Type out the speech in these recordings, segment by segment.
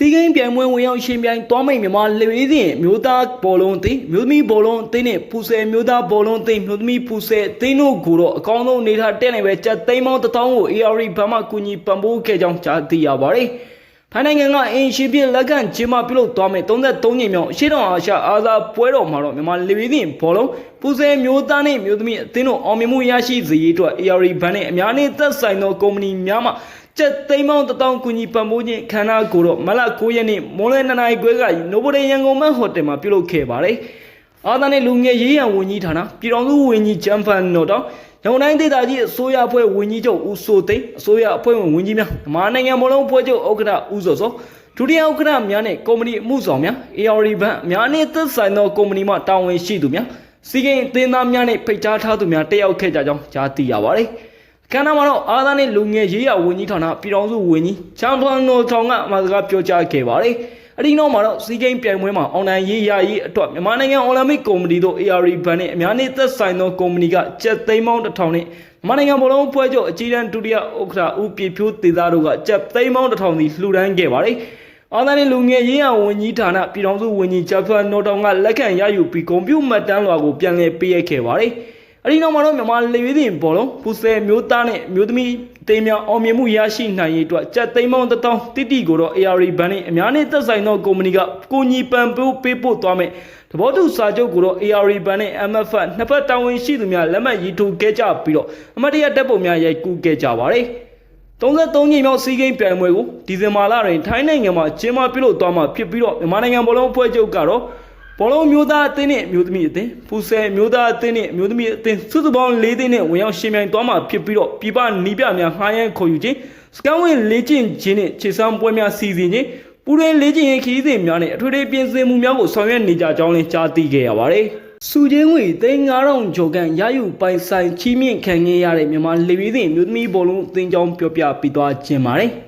စီးကိန်းပြိုင်ပွဲဝင်ရောက်ရှင်ပြိုင်သွားမိတ်မြန်မာလေဝေးစဉ်မျိုးသားဘောလုံးအသင်းမျိုးသမီးဘောလုံးအသင်းနဲ့ပူဆယ်မျိုးသားဘောလုံးအသင်းမျိုးသမီးပူဆယ်အသင်းတို့ကိုတော့အကောင်းဆုံးအနေထားတက်နေပဲကြက်သိန်းပေါင်းတစ်ထောင်ကို ARD ဘတ်မှကူညီပံ့ပိုးခဲ့ကြောင်းကြားသိရပါတယ်။ထိုင်းနိုင်ငံကအင်ရှင်ပြလက်ကန်ဂျင်မာပြုလုပ်သွားမယ်33ညမြောင်အရှိတောင်အာရှအားသာပွဲတော်မှာတော့မြန်မာလေဝေးစဉ်ဘောလုံးပူဆယ်မျိုးသားနဲ့မျိုးသမီးအသင်းတို့အောင်မြင်မှုရရှိစေရေးအတွက် ARD ဘတ်နဲ့အများနဲ့သက်ဆိုင်သောကုမ္ပဏီများမှ ကျက်သိန်းပေါင်းတစ်တောင်းကူညီပံ့ပိုးခြင်းခန္ဓာကိုယ်တော့မလ9ရက်နေ့မွန်လဲ2နာရီခွဲကနိုဘိုဒေရန်ကုန်မတ်ဟိုတယ်မှာပြုလုပ်ခဲ့ပါတယ်။အာသာနဲ့လူငယ်ရေးရန်ဝန်ကြီးဌာနပြည်တော်စုဝန်ကြီးဂျမ်ဖန်နော်တောင်ရန်ကုန်တိုင်းဒေသကြီးအစိုးရအဖွဲ့ဝန်ကြီးချုပ်ဦးစိုးသိန်းအစိုးရအဖွဲ့ဝင်ဝန်ကြီးများမြန်မာနိုင်ငံမလုံးဖွဲ့ချုပ်ဥက္ကဋ္ဌဦးစောစောဒုတိယဥက္ကဋ္ဌများနဲ့ကုမ္ပဏီအမှုဆောင်များ AR ဘဏ်အများနဲ့သက်ဆိုင်သောကုမ္ပဏီမှတာဝန်ရှိသူများစီကင်အသင်းသားများနဲ့ဖိတ်ကြားထားသူများတက်ရောက်ခဲ့ကြကြောင်းကြားသိရပါတယ်။ ကဏ္ဍမှာတော့အာသာနဲ့လူငယ်ရေးရဝန်ကြီးဌာနပြည်တော်စုဝန်ကြီးချမ်ပန်နိုထောင်ကအမှာစကားပြောကြားခဲ့ပါတယ်။အဒီနောက်မှာတော့စီကိန်းပြိုင်ပွဲမှာအွန်လိုင်းရေးရရေးအတွက်မြန်မာနိုင်ငံအော်လံပစ်ကော်မတီတို့ AR ဘဏ်နဲ့အများနဲ့သက်ဆိုင်သောကုမ္ပဏီကကျပ်သိန်းပေါင်းတစ်ထောင်နဲ့မြန်မာနိုင်ငံဘောလုံးဖွဲ့ချုပ်အကြီးတန်းဒုတိယဥက္ကဋ္ဌဦးပြည့်ဖြိုးတေသားတို့ကကျပ်သိန်းပေါင်းတစ်ထောင်စီလှူဒန်းခဲ့ပါတယ်။အာသာနဲ့လူငယ်ရေးရဝန်ကြီးဌာနပြည်တော်စုဝန်ကြီးဂျပန်နော်တောင်ကလက်ခံရယူပြီးကွန်ပျူမှတ်တမ်းလွှာကိုပြန်လည်ပေးအပ်ခဲ့ပါတယ်။ အဲဒီနောက်မှာတော့မြန်မာလေရွေးတင်ဘောလုံးပူဆယ်မျိုးသားနဲ့မျိုးသမီးတေးများအောင်မြင်မှုရရှိနိုင်ရေးအတွက်ကြက်သိန်းပေါင်းတစ်တောင်းတိတိကိုတော့ AR ဘန်နဲ့အများနဲ့သက်ဆိုင်သောကုမ္ပဏီကကိုညီပံပိုးပေးပို့သွားမယ်။တဘောတူစာချုပ်ကိုတော့ AR ဘန်နဲ့ MF နှစ်ဖက်တာဝန်ရှိသူများလက်မှတ်ရေးထိုးခဲ့ကြပြီးတော့အမတ်တရတပ်ပုံများရိုက်ကူးခဲ့ကြပါတယ်။33ညမြောက်စီးကိန်းပြိုင်ပွဲကိုဒီဇင်ဘာလတွင်ထိုင်းနိုင်ငံမှာကျင်းပပြုလုပ်သွားမှာဖြစ်ပြီးတော့မြန်မာနိုင်ငံဘောလုံးအဖွဲ့ချုပ်ကတော့ ဘောလုံးမျိုးသားအသင်းနဲ့မျိုးသမီးအသင်းပူဆယ်မျိုးသားအသင်းနဲ့မျိုးသမီးအသင်းစုစုပေါင်း၄သင်းနဲ့ဝင်ရောက်ရှင်ပြိုင်သွားမှာဖြစ်ပြီးတော့ပြပနီးပြများငှားရမ်းခေါ်ယူခြင်းစကန်ဝင်လေ့ကျင့်ခြင်းနဲ့ခြေစမ်းပွဲများစီစဉ်ခြင်းပူရဲလေ့ကျင့်ရေးခရီးစဉ်များနဲ့အထွေထွေပြင်ဆင်မှုများကိုဆောင်ရွက်နေကြကြောင်းလည်းကြားသိခဲ့ရပါတယ်။စုချင်းငွေသိန်း9000ကျော်ကန်ရယူပိုင်ဆိုင်ချီးမြှင့်ခံခဲ့ရတဲ့မြန်မာလေဝီးစဉ်မျိုးသမီးဘောလုံးအသင်းကြောင်းပြောပြပြီးသွားခြင်းပါတယ်။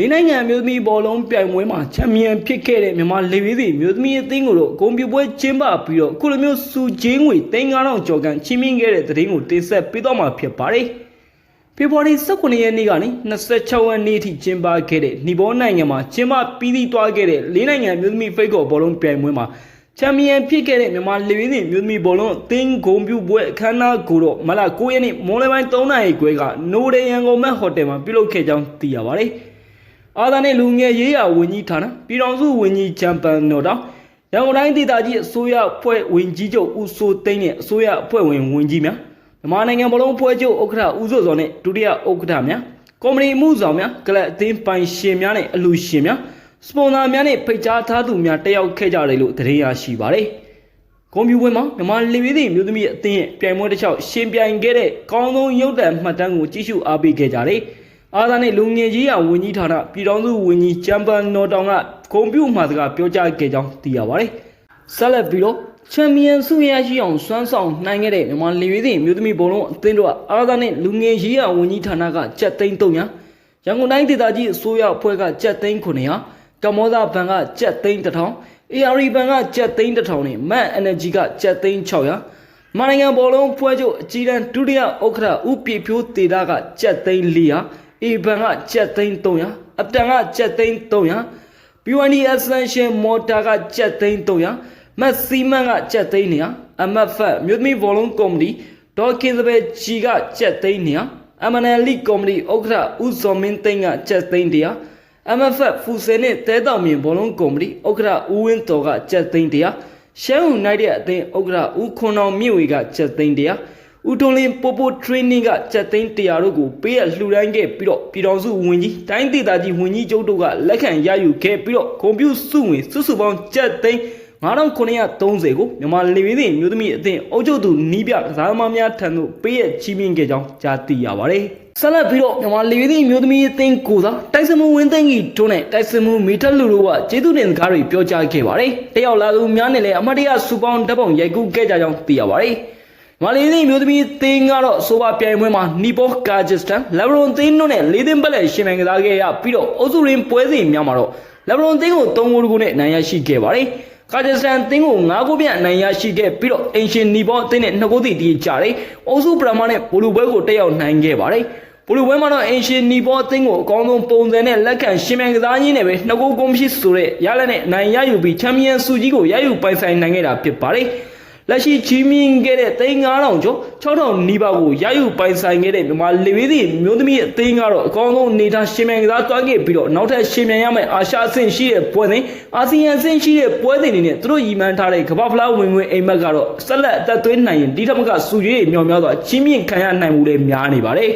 လေးနိုင်ငံမျိုးသမီးဘောလုံးပြိုင်ပွဲမှာချန်ပီယံဖြစ်ခဲ့တဲ့မြန်မာလေဝေးစီမျိုးသမီးအသင်းကိုတော့ဂုံပြပွဲကျင်းပပြီးတော့ခုလိုမျိုးစုချင်းငွေ3900ကျော်ကန်ချင်းမြင့်ခဲ့တဲ့သတင်းကိုတင်ဆက်ပေးတော့မှာဖြစ်ပါတယ်။ဖေဖော်ဝါရီ18ရက်နေ့ကနေ26ရက်နေ့ထိကျင်းပခဲ့တဲ့နီဘောနိုင်ငံမှာကျင်းပပြီးသီးသွားခဲ့တဲ့လေးနိုင်ငံမျိုးသမီးဖိတ်ကော်ဘောလုံးပြိုင်ပွဲမှာချန်ပီယံဖြစ်ခဲ့တဲ့မြန်မာလေဝေးစီမျိုးသမီးဘောလုံးအသင်းဂုံပြပွဲအခမ်းအနားကိုတော့မလ9ရက်နေ့မွန်လယ်ပိုင်း3နာရီခွဲကနိုဒေရန်ကုန်မက်ဟိုတယ်မှာပြုလုပ်ခဲ့ကြောင်းသိရပါတယ်။ အာသာနဲ့လူငယ်ရေးရာဝန်ကြီးဌာနပြည်တော်စုဝန်ကြီးဂျမ်ပန်နော်တောင်ရန်ကုန်တိုင်းဒေသကြီးအစိုးရအဖွဲ့ဝင်ကြီးချုပ်ဦးစိုးသိန်းနဲ့အစိုးရအဖွဲ့ဝင်ဝန်ကြီးများမြန်မာနိုင်ငံဘလုံးဖွဲ့ချုပ်ဥက္ကဋ္ဌဦးစိုးစောနဲ့ဒုတိယဥက္ကဋ္ဌများကော်မတီမှုဆောင်များကလပ်အသင်းပိုင်ရှင်များနဲ့အလူရှင်များစပွန်ဆာများနဲ့ဖိတ်ကြားထားသူများတက်ရောက်ခဲ့ကြတယ်လို့သတင်းရရှိပါတယ်။ကွန်ပျူတာမှာမြန်မာလေဝေးသည့်မျိုးသမီးအသင်းရဲ့ပြိုင်ပွဲတစ်လျှောက်ရှင်ပြိုင်ခဲ့တဲ့ကောင်းဆုံးရုပ်တံမှတ်တမ်းကိုကြည့်ရှုအားပေးခဲ့ကြတယ်။ အာသာနဲ့လူငယ်ကြီးရာဝန်ကြီးဌာနပြည်တော်စုဝန်ကြီးဂျမ်ပန်နော်တောင်ကကွန်ပျူတာမှာစကားပြောကြားခဲ့ကြောင်းသိရပါတယ်။ဆက်လက်ပြီးတော့ချန်ပီယံဆုရရှိအောင်စွမ်းဆောင်နိုင်ခဲ့တဲ့မြန်မာလေဝေးသည့်မျိုးသမီးဘုံလုံးအသင်းတို့ကအာသာနဲ့လူငယ်ကြီးရာဝန်ကြီးဌာနကကြက်သိန်း300ရန်ကုန်တိုင်းဒေသကြီးအစိုးရအဖွဲ့ကကြက်သိန်း900ကမ္ဘောဇဘဏ်ကကြက်သိန်း1000 AR ဘဏ်ကကြက်သိန်း1000နဲ့ MAN Energy ကကြက်သိန်း600မနိုင်ငံဘောလုံးဖွဲ့ချုပ်အကြီးတန်းဒုတိယဥက္ကဋ္ဌဦးပြည့်ဖြိုးတေတာကကြက်သိန်း400 A ဘဏ်ကကြက်သိန်း300အပတန်ကကြက်သိန်း300 BYD Ascension Motor ကကြက်သိန်း300မက်ဆီမန်ကကြက်သိန်း200 MF မြို့သမီးဘောလုံးကုမ္ပဏီဒေါ်ကင်စပယ်ဂျီကကြက်သိန်း200 MNL ကုမ္ပဏီဥက္ကဋ္ဌဦးစောမင်းသိန်းကကြက်သိန်း100 MFF ဖူဆယ်နဲ့တဲတောင်မြင်ဘောလုံးကုမ္ပဏီဥက္ကဋ္ဌဦးဝင်းတော်ကကြက်သိန်း100ရှမ်းဟူနိုင်တဲ့အသင်းဥက္ကဋ္ဌဦးခွန်အောင်မြင့်ဝေကကြက်သိန်း100 ဦးထွန်းလင်းပိုပို training ကကြက်သိန်း100တို့ကိုပေးရလှူဒန်းခဲ့ပြီးတော့ပြည်တော်စုဝင်ကြီးတိုင်းဒေသကြီးဝင်ကြီးချုပ်တို့ကလက်ခံရယူခဲ့ပြီးတော့ကွန်ပျူစုဝင်စုစုပေါင်းကြက်သိန်း9930ကိုမြန်မာလေဝေးသည့်မျိုးသမီးအသင်းအုပ်ချုပ်သူနီးပြကစားသမားများထံသို့ပေးရချီးမြှင့်ခဲ့ကြောင်းကြားသိရပါတယ်။ဆက်လက်ပြီးတော့မြန်မာလေဝေးသည့်မျိုးသမီးအသင်းကိုစားတိုက်စမှုဝင်းသိန်းကြီးတွန်းနဲ့တိုက်စမှုမီထက်လူတို့ကကျေးဇူးတင်စကားတွေပြောကြားခဲ့ပါတယ်။တယောက်လာသူများနဲ့လည်းအမတ်တရစူပေါင်းဓာတ်ပုံရိုက်ကူးခဲ့ကြကြောင်းသိရပါတယ်။ မာလီသည့်မျိုးသမီးသင်းကတော့အဆိုပါပြိုင်ပွဲမှာနီပေါကာဂျစ်တန်လက်ဘရွန်သင်းတို့နဲ့လေးသင်းပက်လက်ရှင်ပြိုင်ကစားခဲ့ရပြီးတော့အုပ်စုရင်းပွဲစဉ်များမှာတော့လက်ဘရွန်သင်းကို3ဂိုးတကူနဲ့နိုင်ရရှိခဲ့ပါတယ်။ကာဂျစ်တန်သင်းကို9ဂိုးပြနိုင်ရရှိခဲ့ပြီးတော့အင်ရှင်နီပေါအသင်းနဲ့2ဂိုးစီတည်ကြတယ်။အုပ်စုပရမနဲ့ဘူလူပွဲကိုတက်ရောက်နိုင်ခဲ့ပါတယ်။ဘလူဝဲမှာတော့အင်ရှင်နီပေါ်အသင်းကိုအကောင်းဆုံးပုံစံနဲ့လက်ခံရှင်မြန်ကစားရင်းနဲ့ပဲနှစ်ကိုကုန်းဖြစ်ဆိုတဲ့ရလက်နဲ့နိုင်ရယူပြီးချန်ပီယံဆုကြီးကိုရယူပိုင်ဆိုင်နိုင်ခဲ့တာဖြစ်ပါတယ် လက်ရှိချီးမြှင့်ခဲ့တဲ့3000ကျော်6000နီးပါးကိုရယူပိုင်ဆိုင်ခဲ့တဲ့မြန်မာလေဝေးသည့်မျိုးသမီးအသင်းကတော့အကောင်းဆုံးအနေထားရှင်မြန်ကစားတွားခဲ့ပြီးတော့နောက်ထပ်ရှင်မြန်ရမယ့်အာရှအဆင့်ရှိတဲ့ပွဲစဉ်အာဆီယံအဆင့်ရှိတဲ့ပွဲစဉ်တွေနဲ့သူတို့ရည်မှန်းထားတဲ့ကမ္ဘာဖလားဝင်ဝင်အိမ်မက်ကတော့ဆက်လက်အသက်သွင်းနိုင်ရင်ဒီထက်မကစူကြီးတွေမြောက်များစွာချင်းမြင့်ခံရနိုင်မှုတွေများနေပါတယ်